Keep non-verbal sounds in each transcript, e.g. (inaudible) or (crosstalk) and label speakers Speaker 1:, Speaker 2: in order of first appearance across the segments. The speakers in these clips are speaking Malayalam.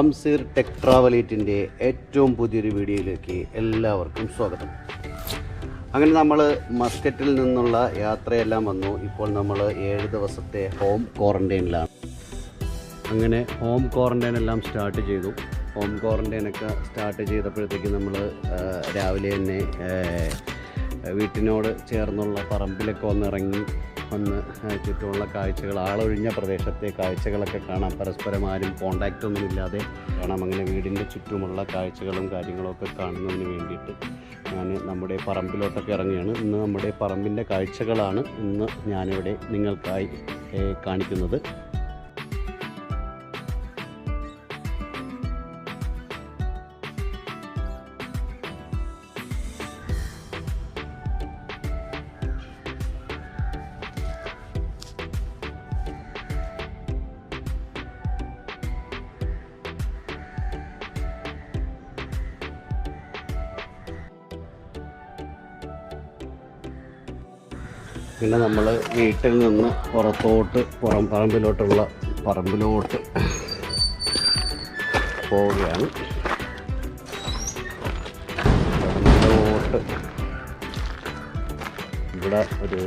Speaker 1: ഹംസീർ ടെക് ട്രാവലേറ്റിന്റെ ഏറ്റവും പുതിയൊരു വീഡിയോയിലേക്ക് എല്ലാവർക്കും സ്വാഗതം. അങ്ങനെ നമ്മൾ മസ്കറ്റിൽ നിന്നുള്ള യാത്രയെല്ലാം വന്നു. ഇപ്പോൾ നമ്മൾ ഏഴ് ദിവസത്തെ ഹോം ക്വാറന്റൈനിലാണ് അങ്ങനെ ഹോം ക്വാറന്റൈൻ എല്ലാം സ്റ്റാർട്ട് ചെയ്തു. ഹോം ക്വാറന്റൈനൊക്കെ സ്റ്റാർട്ട് ചെയ്തപ്പോഴത്തേക്ക് നമ്മൾ രാവിലെ തന്നെ വീട്ടിനോട് ചേർന്നുള്ള പറമ്പിലൊക്കെ ഒന്നിറങ്ങി ഒന്ന് ആ, ചുറ്റുമുള്ള കാഴ്ചകൾ ആളൊഴിഞ്ഞ പ്രദേശത്തെ കാഴ്ചകളൊക്കെ കാണാം. പരസ്പരം ആരും കോണ്ടാക്റ്റ് ഒന്നുമില്ലാതെ കാണാം. അങ്ങനെ വീടിന്റെ ചുറ്റുമുള്ള കാഴ്ചകളും കാര്യങ്ങളൊക്കെ കാണുന്നതിന് വേണ്ടിയിട്ട് ഞാൻ നമ്മുടെ പറമ്പിലോട്ടൊക്കെ ഇറങ്ങുകയാണ്. ഇന്ന് നമ്മുടെ പറമ്പിന്റെ കാഴ്ചകളാണ് ഇന്ന് ഞാനിവിടെ നിങ്ങൾക്കായി കാണിക്കുന്നത്. പിന്നെ നമ്മൾ വീട്ടിൽ നിന്ന് പുറത്തോട്ട് പുറം പറമ്പിലോട്ടുള്ള പറമ്പിലോട്ട് പോവുകയാണ്. പറമ്പിലോട്ട്. ഇവിടെ ഒരു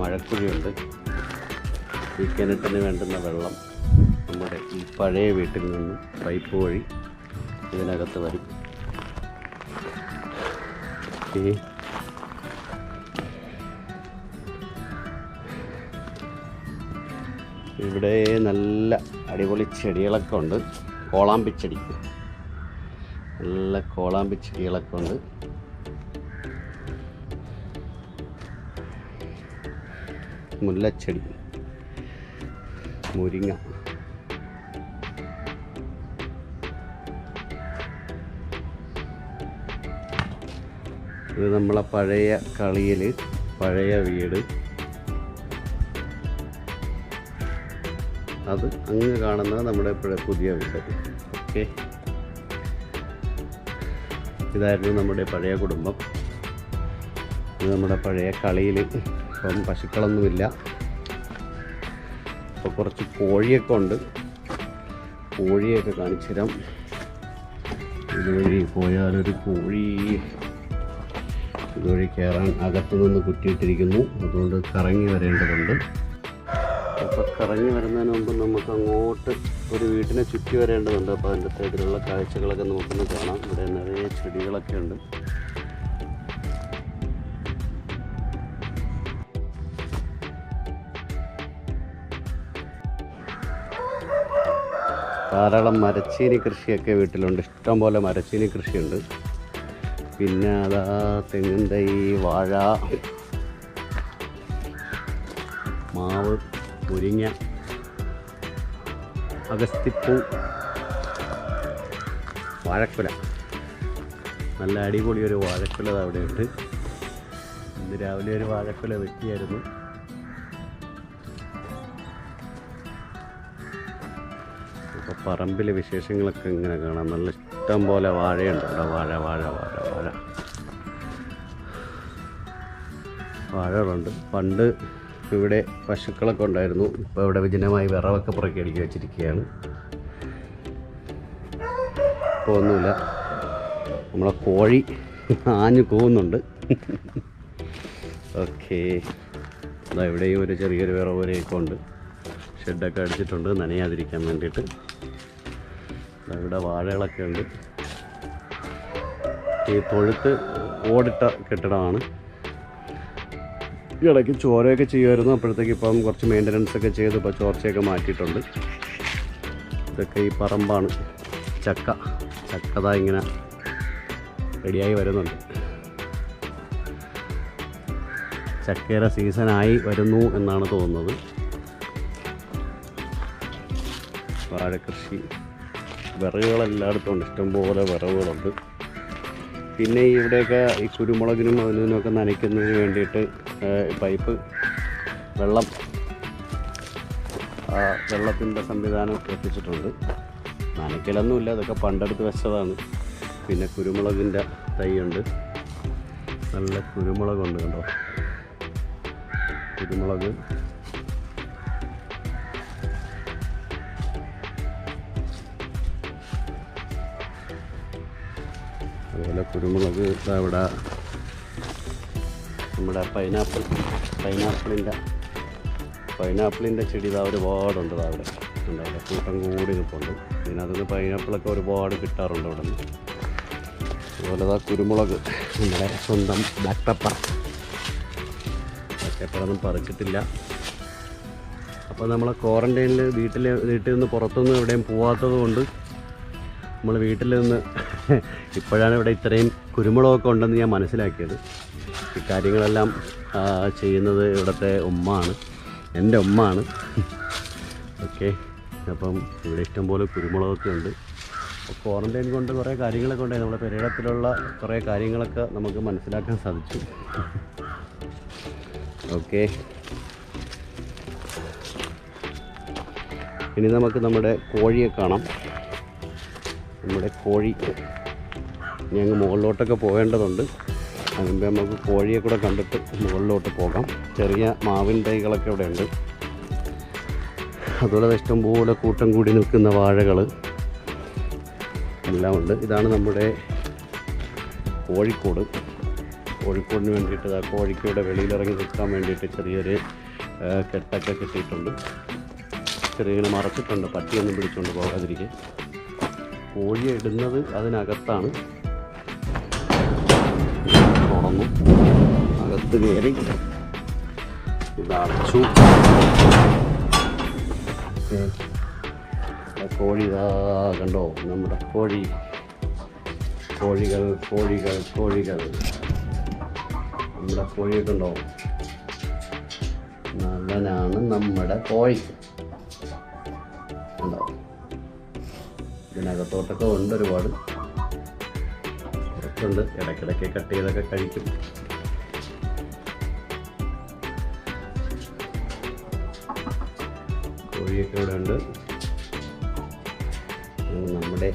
Speaker 1: മഴക്കുഴിയുണ്ട്. ഈ കിണറ്റിന് വേണ്ടുന്ന വെള്ളം നമ്മുടെ ഈ പഴയ വീട്ടിൽ നിന്ന് പൈപ്പ് വഴി ഇതിനകത്ത് വരും. ഈ ഇവിടെ നല്ല അടിപൊളി ചെടികളൊക്കെ ഉണ്ട്. കോളാമ്പിച്ചെടി നല്ല കോളാമ്പിച്ചെടികളൊക്കെ ഉണ്ട്. മുല്ലച്ചെടി. മുരിങ്ങ. ഇത് നമ്മളെ പഴയ കളിയിൽ പഴയ വീട്. അത് അങ്ങ് കാണുന്നത് നമ്മുടെ പുതിയ വീട്. ഓക്കെ. ഇതായിരുന്നു നമ്മുടെ പഴയ കുടുംബം. ഇത് നമ്മുടെ പഴയ കളിയിൽ ഇപ്പം പശുക്കളൊന്നുമില്ല. ഇപ്പോൾ കുറച്ച് കോഴിയൊക്കെ ഉണ്ട്. കോഴിയൊക്കെ കാണിച്ചു തരാം ഇതുവഴി പോയാലൊരു കോഴി ഇതുവഴി കയറാൻ അകത്തു നിന്ന് കുറ്റിയിട്ടിരിക്കുന്നു അതുകൊണ്ട് കറങ്ങി വരേണ്ടതുണ്ട്. അപ്പോൾ കറങ്ങി വരുന്നതിന് മുമ്പ് നമുക്ക് അങ്ങോട്ട് ഒരു വീട്ടിനെ ചുറ്റി വരേണ്ടതുണ്ട്. അപ്പോൾ അതിന്റെ സൈഡിലുള്ള കാഴ്ചകളൊക്കെ നമുക്കൊന്ന് കാണാം. ഇവിടെ നിറയെ ചെടികളൊക്കെ ഉണ്ട്. ധാരാളം മരച്ചീനി കൃഷിയൊക്കെ വീട്ടിലുണ്ട്. ഇഷ്ടംപോലെ മരച്ചീനി കൃഷിയുണ്ട്. പിന്നെ അതാ തെങ്ങിൻ തൈ വാഴ മുരിങ്ങ അഗസ്തിപ്പൂ വാഴക്കുല. നല്ല അടിപൊളി ഒരു വാഴക്കുല അവിടെയുണ്ട്. അവിടെ ഇന്ന് രാവിലെ ഒരു വാഴക്കുല വെട്ടിയായിരുന്നു. അപ്പോൾ പറമ്പിലെ വിശേഷങ്ങളൊക്കെ ഇങ്ങനെ കാണാം. നല്ല ഇഷ്ടം പോലെ വാഴയുണ്ട്. ഇവിടെ വാഴ വാഴ വാഴ വാഴ. വാഴകളുണ്ട്. പണ്ട് ഇവിടെ പശുക്കളൊക്കെ ഉണ്ടായിരുന്നു. ഇപ്പോൾ ഇവിടെ വിജനമായി വിറവൊക്കെ പുറക്കി അടുക്കി വെച്ചിരിക്കുകയാണ്. ഇപ്പോൾ ഒന്നുമില്ല. നമ്മളെ കോഴി ആഞ്ഞു കൂവുന്നുണ്ട്. ഓക്കെ. അതാ ഇവിടെയും ഒരു ചെറിയൊരു വിറവ് വരെയൊക്കെ ഉണ്ട്. ഷെഡൊക്കെ അടിച്ചിട്ടുണ്ട്. നനയാതിരിക്കാൻ വേണ്ടിയിട്ട്. ഇവിടെ വാഴകളൊക്കെ ഉണ്ട്. ഈ തൊഴുത്ത് ഓടിട്ട കെട്ടിടമാണ്. ഈ ഇടയ്ക്ക് ചോരയൊക്കെ ചെയ്യുമായിരുന്നു. അപ്പോഴത്തേക്ക് ഇപ്പം കുറച്ച് മെയിന്റനൻസ് ഒക്കെ ചെയ്ത്. ഇപ്പോൾ ചോർച്ചയൊക്കെ മാറ്റിയിട്ടുണ്ട്. ഇതൊക്കെ ഈ പറമ്പാണ്. ചക്ക. ചക്കത ഇങ്ങനെ റെഡിയായി വരുന്നുണ്ട്. ചക്കയുടെ സീസണായി വരുന്നു എന്നാണ് തോന്നുന്നത്. വാഴക്കൃഷി വിറകുകളെല്ലായിടത്തും ഉണ്ട്. ഇഷ്ടംപോലെ വിറകുകളുണ്ട്. പിന്നെ ഇവിടെയൊക്കെ ഈ കുരുമുളകിനും അതിനൊക്കെ നനയ്ക്കുന്നതിന് വേണ്ടിയിട്ട് പൈപ്പ് വെള്ളം വെള്ളത്തിന്റെ സംവിധാനം എത്തിച്ചിട്ടുണ്ട് നനയ്ക്കലൊന്നുമില്ല അതൊക്കെ പണ്ടെടുത്ത് വെച്ചതാണ്. പിന്നെ കുരുമുളകിന്റെ തൈയുണ്ട്. നല്ല കുരുമുളകുണ്ട് കണ്ടോ? കുരുമുളക്. അതുപോലെ കുരുമുളക് ഇവിടെ നമ്മുടെ പൈനാപ്പിൾ പൈനാപ്പിളിന്റെ പൈനാപ്പിളിന്റെ ചെടി ഇതാ ഒരുപാടുണ്ട് അവിടെ. ഉണ്ടാവില്ല കൂട്ടം കൂടി നിൽപ്പുണ്ട്. ഇതിനകത്തുനിന്ന് പൈനാപ്പിളൊക്കെ ഒരുപാട് കിട്ടാറുണ്ട് അവിടെ നിന്ന്. അതുപോലെ ഇതാ കുരുമുളക്. നമ്മുടെ സ്വന്തം ബ്ലാക്ക് പെപ്പർ ബ്ലാക്ക് പെപ്പറൊന്നും പറിച്ചിട്ടില്ല. അപ്പോൾ നമ്മൾ ക്വാറന്റൈനിൽ വീട്ടിൽ വീട്ടിൽ നിന്ന് പുറത്തൊന്നും എവിടെയും പോവാത്തത് കൊണ്ട് നമ്മൾ വീട്ടിൽ നിന്ന് (laughs) ഇപ്പോഴാണ് ഇവിടെ ഇത്രയും കുരുമുളകൊക്കെ ഉണ്ടെന്ന് ഞാൻ മനസ്സിലാക്കിയത്. ഈ കാര്യങ്ങളെല്ലാം ആ, ചെയ്യുന്നത് ഇവിടുത്തെ ഉമ്മാണ്. എന്റെ ഉമ്മാണ്. ഓക്കെ. അപ്പം ഇവിടെ ഇഷ്ടംപോലെ കുരുമുളകൊക്കെ ഉണ്ട്. അപ്പോൾ ക്വാറന്റൈൻ കൊണ്ട് കുറേ കാര്യങ്ങളൊക്കെ ഉണ്ടായി. നമ്മുടെ പെരേടത്തിലുള്ള കുറേ കാര്യങ്ങളൊക്കെ നമുക്ക് മനസ്സിലാക്കാൻ സാധിച്ചു. ഓക്കെ. ഇനി നമുക്ക് നമ്മുടെ കോഴിയെ കാണാം. നമ്മുടെ കോഴി അങ്ങ് മുകളിലോട്ടൊക്കെ പോകേണ്ടതുണ്ട്. അതിനുമ്പ് നമുക്ക് കോഴിയെ കൂടെ കണ്ടിട്ട് മുകളിലോട്ട് പോകാം. ചെറിയ മാവിൻ തൈകളൊക്കെ ഇവിടെ ഉണ്ട്. അതുപോലെ അത് ഇഷ്ടംപോലെ കൂട്ടം കൂടി നിൽക്കുന്ന വാഴകൾ എല്ലാം ഉണ്ട്. ഇതാണ് നമ്മുടെ കോഴിക്കോട്. കോഴിക്കോടിന് വേണ്ടിയിട്ട് കോഴിക്കോടെ വെളിയിലിറങ്ങി നിൽക്കാൻ വേണ്ടിയിട്ട് ചെറിയൊരു കെട്ടൊക്കെ കെട്ടിയിട്ടുണ്ട്. ചെറിയ മറച്ചിട്ടുണ്ട്. പട്ടിയൊന്നും പിടിച്ചുകൊണ്ട് പോകാതിരിക്കെ. കോഴി ഇടുന്നത് അതിനകത്താണ്. അകത്ത് കയറി. ഇത് അടച്ചു ഓക്കേ. ആ കോഴി ഇതാ കണ്ടോ? നമ്മുടെ കോഴി. കോഴികൾ കോഴികൾ കോഴികൾ. നമ്മുടെ കോഴിയൊക്കെ ഉണ്ടോ നല്ലനാണ് നമ്മുടെ കോഴി. ഉണ്ടോ ഇതിനകത്തോട്ടൊക്കെ ഉണ്ട് ഒരുപാട്. കുറച്ചുണ്ട്. ഇടയ്ക്കിടയ്ക്ക് കട്ട് ചെയ്തൊക്കെ കഴിക്കും. കോഴിയൊക്കെ ഇവിടെ ഉണ്ട്. നമ്മുടെ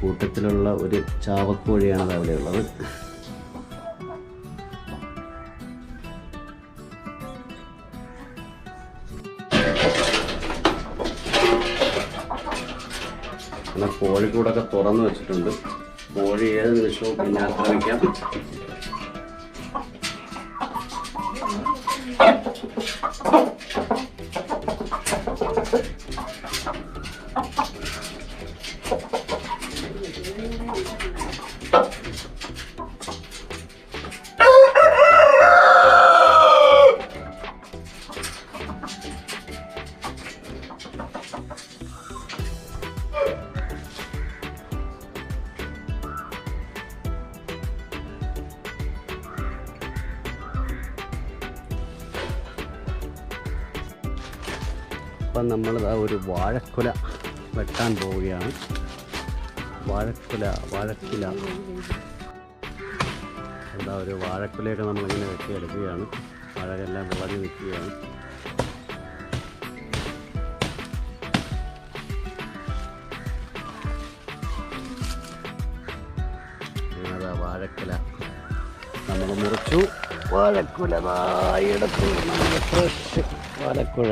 Speaker 1: കൂട്ടത്തിലുള്ള ഒരു ചാവക്കോഴിയാണ് അവിടെ ഉള്ളത്. എന്നാൽ കോഴിക്കൂടൊക്കെ തുറന്നു വെച്ചിട്ടുണ്ട്. കോഴി ഏത് നിമിഷവും പിന്നെ ആക്രമിക്കാം. അപ്പം വാഴക്കുല വെട്ടാൻ പോവുകയാണ്. വാഴക്കുല വാഴക്കുല. എന്താ ഒരു വാഴക്കുലയൊക്കെ നമ്മളിങ്ങനെ വെട്ടിയെടുക്കുകയാണ്. വാഴയെല്ലാം വിളഞ്ഞ് നിൽക്കുകയാണ്. വാഴക്കുല. നമ്മൾ മുറിച്ചു. വാഴക്കുല ഫ്രഷ് വാഴക്കുഴ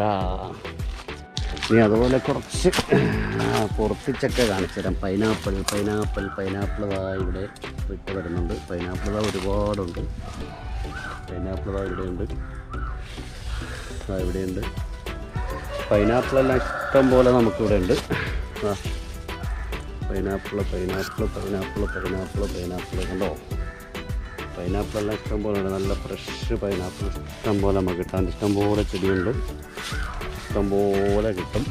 Speaker 1: ഇനി അതുപോലെ കുറച്ച് പൊറപ്പിച്ചൊക്കെ കാണിച്ചു തരാം. പൈനാപ്പിൾ പൈനാപ്പിൾ പൈനാപ്പിൾ ദാ ഇവിടെ വിട്ട് വരുന്നുണ്ട്. പൈനാപ്പിൾ ദാ ഒരുപാടുണ്ട്. പൈനാപ്പിൾ ദാ ഇവിടെയുണ്ട്. ഇവിടെയുണ്ട്. പൈനാപ്പിളെല്ലാം ഇഷ്ടം പോലെ നമുക്കിവിടെ ഉണ്ട് pineapple pineapple pineapple pineapple pineapple കണ്ടോ? പൈനാപ്പിളെല്ലാം ഇഷ്ടം പോലെ ഉണ്ട്. നല്ല ഫ്രഷ് പൈനാപ്പിൾ ഇഷ്ടം പോലെ നമുക്ക് കിട്ടാൻ. ഇഷ്ടം പോലെ ചെടിയുണ്ട് ഇഷ്ടം പോലെ കിട്ടും.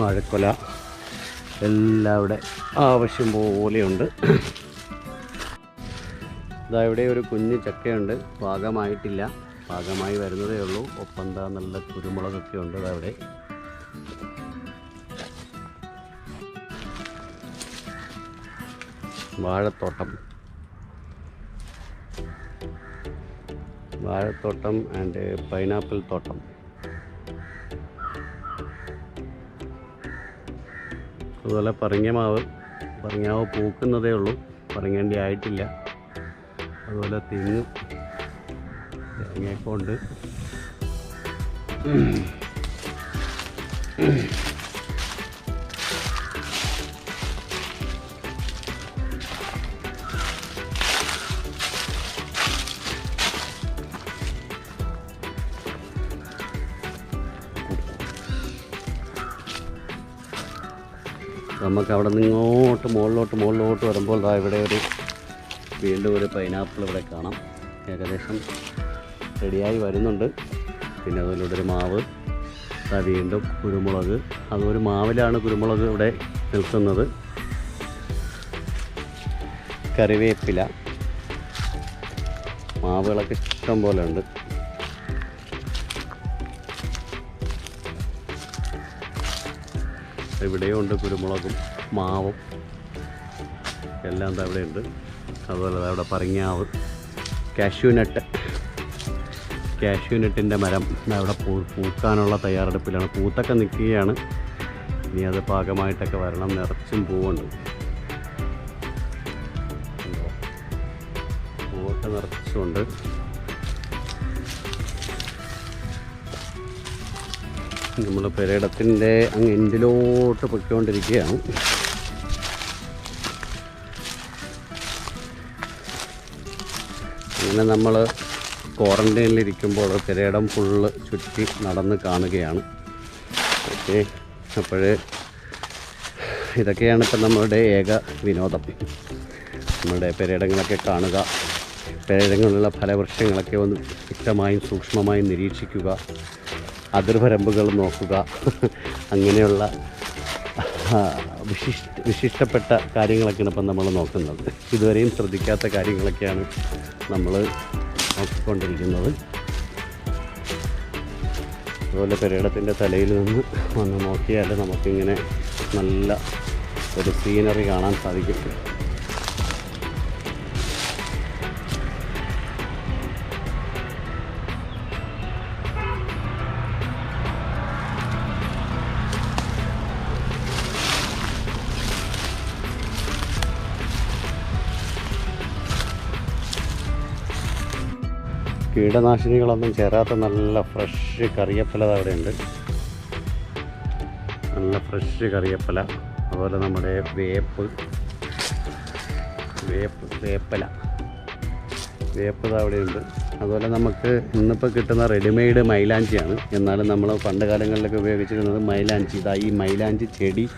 Speaker 1: വാഴക്കൊല എല്ലാം ഇവിടെ ആവശ്യം പോലെയുണ്ട്. ഇതാ ഇവിടെ ഒരു കുഞ്ഞ് ചക്കയുണ്ട്. പാകമായിട്ടില്ല. പാകമായി വരുന്നതേ ഉള്ളൂ. ഒപ്പം എന്താ നല്ല കുരുമുളകൊക്കെ ഉണ്ട് അതവിടെ വാഴത്തോട്ടം. വാഴത്തോട്ടം ആൻഡ് പൈനാപ്പിൾ തോട്ടം. അതുപോലെ പറങ്ങമാവ്. പറങ്ങാവ് പൂക്കുന്നതേ ഉള്ളൂ. പറങ്ങേണ്ടി ആയിട്ടില്ല. അതുപോലെ തെങ്ങ് തേങ്ങയൊക്കെ ഉണ്ട്. നമുക്ക് അവിടെ നിന്ന് ഇങ്ങോട്ട് മുകളിലോട്ട് മുകളിലോട്ട് വരുമ്പോൾ ദാ ഇവിടെ ഒരു വീണ്ടും ഒരു പൈനാപ്പിൾ ഇവിടെ കാണാം. ഏകദേശം റെഡിയായി വരുന്നുണ്ട്. പിന്നെ അതുപോലെ ഒരു മാവ്. വീണ്ടും കുരുമുളക്. അതൊരു മാവിലാണ് കുരുമുളക് ഇവിടെ നിൽക്കുന്നത്. കറിവേപ്പില. മാവുകളൊക്കെ ഇഷ്ടം പോലെ ഉണ്ട്. ഇവിടെയും ഉണ്ട് കുരുമുളകും മാവും. എല്ലാം ഇവിടെ ഉണ്ട് അതുപോലെ അവിടെ പറങ്ങാവ് കാഷ്യൂനട്ട് കാഷ്യൂനട്ടിന്റെ കാഷ്യൂ മരം അവിടെ പൂ പൂക്കാനുള്ള തയ്യാറെടുപ്പിലാണ്. പൂത്തൊക്കെ നിൽക്കുകയാണ്. ഇനി അത് പാകമായിട്ടൊക്കെ വരണം. നിറച്ചും പൂവുണ്ട്? പൂവൊക്കെ നിറച്ചുണ്ട് നമ്മൾ പെരേടത്തിന്റെ അങ്ങ് എൻഡിലോട്ട് പൊയ്ക്കൊണ്ടിരിക്കുകയാണ്. അങ്ങനെ നമ്മൾ ക്വാറന്റൈനിലിരിക്കുമ്പോൾ പെരേടം ഫുള്ള് ചുറ്റി നടന്ന് കാണുകയാണ്. ഓക്കെ അപ്പോൾ ഇതൊക്കെയാണ് ഇപ്പം നമ്മളുടെ ഏക വിനോദം. നമ്മുടെ പെരേടങ്ങളൊക്കെ കാണുക പെരേടങ്ങളിലുള്ള ഫലവൃക്ഷങ്ങളൊക്കെ ഒന്ന് വ്യക്തമായും സൂക്ഷ്മമായും നിരീക്ഷിക്കുക അതിർവരമ്പുകൾ നോക്കുക. അങ്ങനെയുള്ള വിശിഷ്ട വിശിഷ്ടപ്പെട്ട കാര്യങ്ങളൊക്കെയാണ് ഇപ്പം നമ്മൾ നോക്കുന്നത്. ഇതുവരെയും ശ്രദ്ധിക്കാത്ത കാര്യങ്ങളൊക്കെയാണ് നമ്മൾ നോക്കിക്കൊണ്ടിരിക്കുന്നത്. അതുപോലെ പെരേടത്തിന്റെ തലയിൽ നിന്ന് വന്ന് നോക്കിയാൽ നമുക്കിങ്ങനെ നല്ല ഒരു സീനറി കാണാൻ സാധിക്കും കീടനാശിനികളൊന്നും ചേരാത്ത നല്ല ഫ്രഷ് കറിയപ്പല അവിടെയുണ്ട് നല്ല ഫ്രഷ് കറിയപ്പല. അതുപോലെ നമ്മുടെ വേപ്പ്. വേപ്പ് വേപ്പല. വേപ്പ് അവിടെയുണ്ട് അതുപോലെ നമുക്ക് ഇന്നിപ്പോൾ കിട്ടുന്ന റെഡിമെയ്ഡ് മൈലാഞ്ചിയാണ്. എന്നാലും നമ്മൾ പണ്ട് കാലങ്ങളിലൊക്കെ ഉപയോഗിച്ചിരുന്നത് മൈലാഞ്ചി. ഇതാ ഈ മൈലാഞ്ചി ചെടി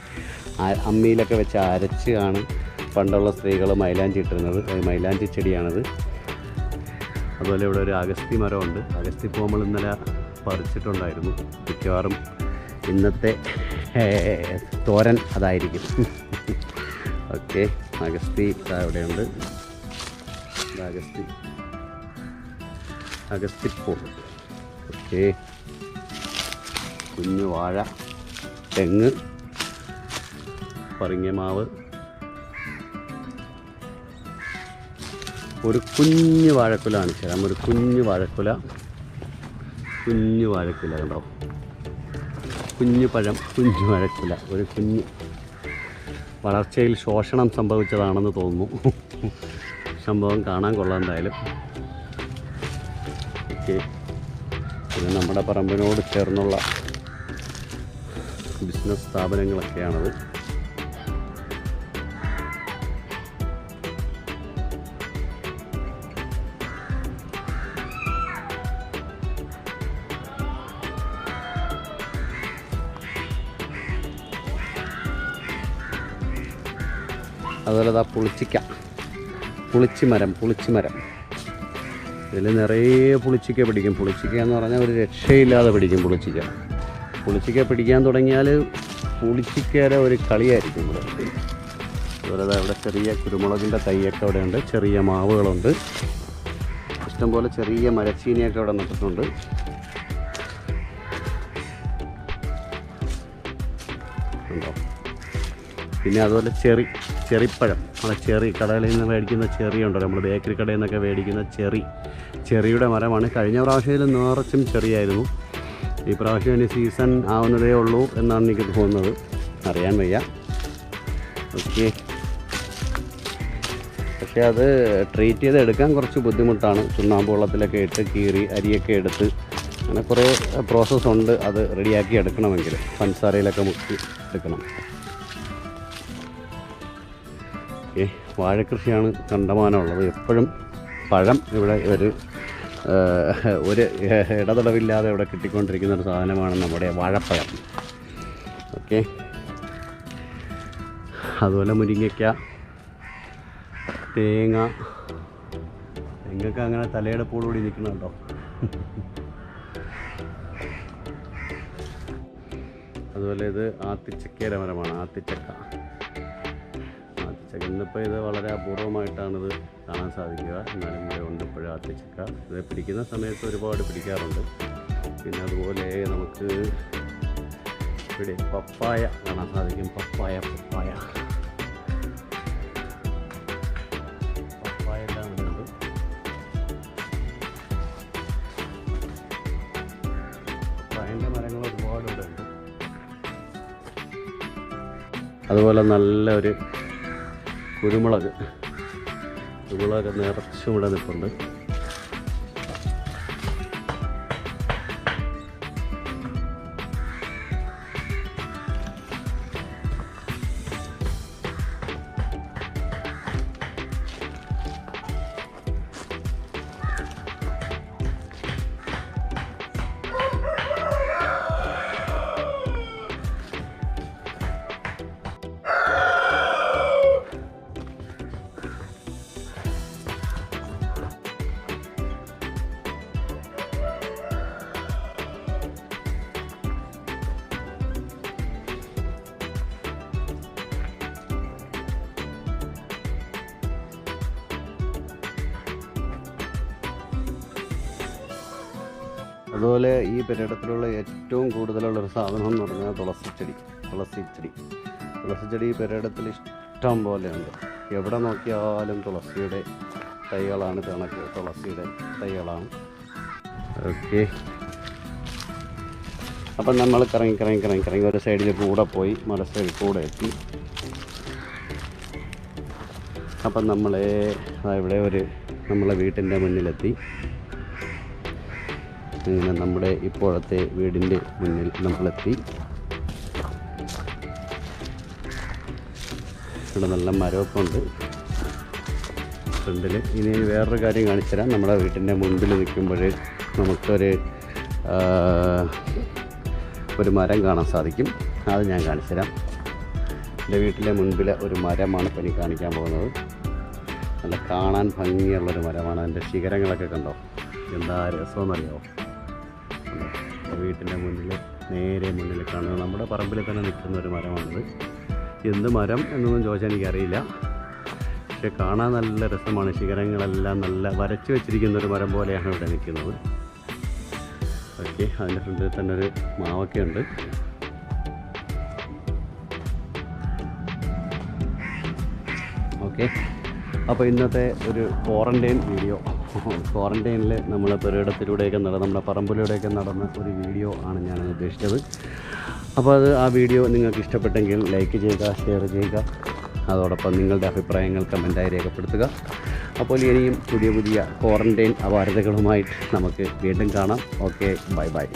Speaker 1: അമ്മിയിലൊക്കെ വെച്ച് അരച്ചാണ് പണ്ടുള്ള സ്ത്രീകൾ മൈലാഞ്ചി ഇട്ടിരുന്നത്. മൈലാഞ്ചി ചെടിയാണിത്. അതുപോലെ ഇവിടെ ഒരു അഗസ്തി മരമുണ്ട്. അഗസ്തി പൂ നമ്മൾ ഇന്നലെ പറിച്ചിട്ടുണ്ടായിരുന്നു. മിക്കവാറും ഇന്നത്തെ തോരൻ അതായിരിക്കും. ഓക്കെ അഗസ്തി അവിടെയുണ്ട് അഗസ്തി. അഗസ്തിപ്പൂ. ഓക്കെ. കുഞ്ഞു വാഴ തെങ്ങ് പറങ്ങിയമാവ് ഒരു കുഞ്ഞു വാഴക്കുല കാണിച്ചു തരാം ഒരു കുഞ്ഞു വാഴക്കുല. കുഞ്ഞു വാഴക്കുല കണ്ടോ? കുഞ്ഞു പഴം കുഞ്ഞു വാഴക്കുല. ഒരു കുഞ്ഞ് വളർച്ചയിൽ ശോഷണം സംഭവിച്ചതാണെന്ന് തോന്നുന്നു. സംഭവം കാണാൻ കൊള്ളാം എന്തായാലും. ഓക്കെ. ഇത് നമ്മുടെ പറമ്പിനോട് ചേർന്നുള്ള ബിസിനസ് സ്ഥാപനങ്ങളൊക്കെയാണത്. അതുപോലെ ഇതാ പുളിച്ചിക്ക. പുളിച്ചിമരം പുളിച്ചിമരം. ഇതിൽ നിറയെ പുളിച്ചിക്ക പിടിക്കും. പുളിച്ചിക്ക എന്ന് പറഞ്ഞാൽ ഒരു രക്ഷയില്ലാതെ പിടിക്കും പുളിച്ചിക്ക. പുളിച്ചിക്ക പിടിക്കാൻ തുടങ്ങിയാൽ പുളിച്ചിക്കയുടെ ഒരു കളിയായിരിക്കും ഇവിടെ. അതുപോലെ ഇവിടെ ചെറിയ കുരുമുളകിന്റെ തൈയൊക്കെ അവിടെ ഉണ്ട്. ചെറിയ മാവുകളുണ്ട്. ഇഷ്ടംപോലെ ചെറിയ മരച്ചീനിയൊക്കെ അവിടെ നട്ടിട്ടുണ്ട്. പിന്നെ അതുപോലെ ചെറി ചെറിപ്പഴം. നമ്മുടെ ചെറി കടകളിൽ നിന്ന് മേടിക്കുന്ന ചെറി ഉണ്ടല്ലോ നമ്മൾ ബേക്കറി കടയിൽ നിന്നൊക്കെ മേടിക്കുന്ന ചെറി. ചെറിയുടെ മരമാണ്. കഴിഞ്ഞ പ്രാവശ്യത്തിൽ നിറച്ചും ചെറിയായിരുന്നു. ഈ പ്രാവശ്യം ഇനി സീസൺ ആവുന്നതേ ഉള്ളൂ എന്നാണ് എനിക്ക് തോന്നുന്നത്. അറിയാൻ വയ്യ. ഓക്കെ. പക്ഷേ അത് ട്രീറ്റ് ചെയ്ത് എടുക്കാൻ കുറച്ച് ബുദ്ധിമുട്ടാണ്. ചുണ്ണാമ്പ് വെള്ളത്തിലൊക്കെ ഇട്ട് കീറി അരിയൊക്കെ എടുത്ത് അങ്ങനെ കുറേ പ്രോസസ്സുണ്ട് അത് റെഡിയാക്കി എടുക്കണമെങ്കിൽ. പഞ്ചസാരയിലൊക്കെ മുക്കി എടുക്കണം. ഓക്കെ. വാഴക്കൃഷിയാണ് കണ്ടമാനമുള്ളത്. എപ്പോഴും പഴം ഇവിടെ ഒരു ഒരു ഇടതടവില്ലാതെ ഇവിടെ കിട്ടിക്കൊണ്ടിരിക്കുന്ന ഒരു സാധനമാണ് നമ്മുടെ വാഴപ്പഴം. ഓക്കെ. അതുപോലെ മുരിങ്ങയ്ക്ക തേങ്ങ. തെങ്ങൊക്കെ അങ്ങനെ തലയുടെ പൂളൂടി നിൽക്കുന്നുണ്ടോ? അതുപോലെ ഇത് ആത്തിച്ചക്കയുടെ മരമാണ് ആത്തിച്ചക്ക. ആത്തിച്ചക്ക ഇന്നിപ്പോൾ ഇത് വളരെ അപൂർവമായിട്ടാണിത് കാണാൻ സാധിക്കുക. എന്നാലും ഇവിടെ ഉണ്ട് ഇപ്പോഴും ആത്തിച്ചക്ക ഇത് പിടിക്കുന്ന സമയത്ത് ഒരുപാട് പിടിക്കാറുണ്ട്. പിന്നെ അതുപോലെ നമുക്ക് ഇവിടെ പപ്പായ കാണാൻ സാധിക്കും. പപ്പായ പപ്പായ. പപ്പായ ഒരുപാട് ഉണ്ട്. അതുപോലെ നല്ല ഒരു കുരുമുളക്. കുരുമുളക് നിറച്ചും ഇവിടെ നിൽപ്പുണ്ട്. അതുപോലെ ഈ പെരയിടത്തിലുള്ള ഏറ്റവും കൂടുതലുള്ള ഒരു സാധനം എന്ന് പറഞ്ഞാൽ തുളസിച്ചെടി തുളസിച്ചെടി തുളസിച്ചെടി ഈ പെരയിടത്തിൽ ഇഷ്ടം പോലെയുണ്ട്. എവിടെ നോക്കിയാലും തുളസിയുടെ തൈകളാണ് കണക്ക് തുളസിയുടെ തൈകളാണ്. ഓക്കെ. അപ്പം നമ്മൾ കറങ്ങി കറങ്ങി കറങ്ങി കറങ്ങി ഒരു സൈഡിൽ കൂടെ പോയി മല സൈഡിൽ കൂടെ എത്തി. അപ്പം നമ്മളെ ഇവിടെ ഒരു നമ്മളെ വീട്ടിന്റെ മുന്നിലെത്തി. അങ്ങനെ നമ്മുടെ ഇപ്പോഴത്തെ വീടിന്റെ മുന്നിൽ നമ്മളെത്തി. ഇവിടെ നല്ല മരമൊക്കെ ഉണ്ട്. ഫ്രണ്ടിൽ ഇനി വേറൊരു കാര്യം കാണിച്ചു തരാം നമ്മുടെ വീട്ടിന്റെ മുൻപിൽ നിൽക്കുമ്പോൾ നമുക്കൊരു ഒരു മരം കാണാൻ സാധിക്കും. അത് ഞാൻ കാണിച്ചു തരാം എന്റെ വീട്ടിലെ മുൻപിലെ ഒരു മരമാണ് ഇപ്പം എനിക്ക് കാണിക്കാൻ പോകുന്നത്. നല്ല കാണാൻ ഭംഗിയുള്ളൊരു മരമാണ്. അതിന്റെ ശിഖരങ്ങളൊക്കെ കണ്ടോ? എന്താ രസമെന്നറിയാമോ? വീട്ടിന്റെ മുന്നിൽ നേരെ മുന്നിൽ കാണുന്നത് നമ്മുടെ പറമ്പിൽ തന്നെ നിൽക്കുന്ന ഒരു മരമാണിത്. എന്ത് മരം എന്നൊന്നും ചോദിച്ചാൽ എനിക്കറിയില്ല. പക്ഷെ കാണാൻ നല്ല രസമാണ്. ശിഖരങ്ങളെല്ലാം നല്ല വരച്ചു വെച്ചിരിക്കുന്ന ഒരു മരം പോലെയാണ് ഇവിടെ നിൽക്കുന്നത്. ഓക്കെ അതിന്റെ ഫ്രണ്ടിൽ തന്നെ ഒരു മാവൊക്കെ ഉണ്ട്. ഓക്കെ അപ്പോൾ ഇന്നത്തെ ഒരു ക്വാറന്റൈൻ വീഡിയോ ക്വാറന്റൈനിൽ നമ്മൾ പുരയിടത്തിലൂടെയൊക്കെ നടന്ന നമ്മുടെ പറമ്പിലൂടെയൊക്കെ നടന്ന ഒരു വീഡിയോ ആണ് ഞാൻ ഉദ്ദേശിച്ചത്. അപ്പോൾ അത് ആ വീഡിയോ നിങ്ങൾക്ക് ഇഷ്ടപ്പെട്ടെങ്കിൽ ലൈക്ക് ചെയ്യുക ഷെയർ ചെയ്യുക. അതോടൊപ്പം നിങ്ങളുടെ അഭിപ്രായങ്ങൾ കമന്റായി രേഖപ്പെടുത്തുക. അപ്പോൾ ഇനിയും പുതിയ പുതിയ ക്വാറന്റൈൻ അപാരതകളുമായിട്ട് നമുക്ക് വീണ്ടും കാണാം. Okay bye bye.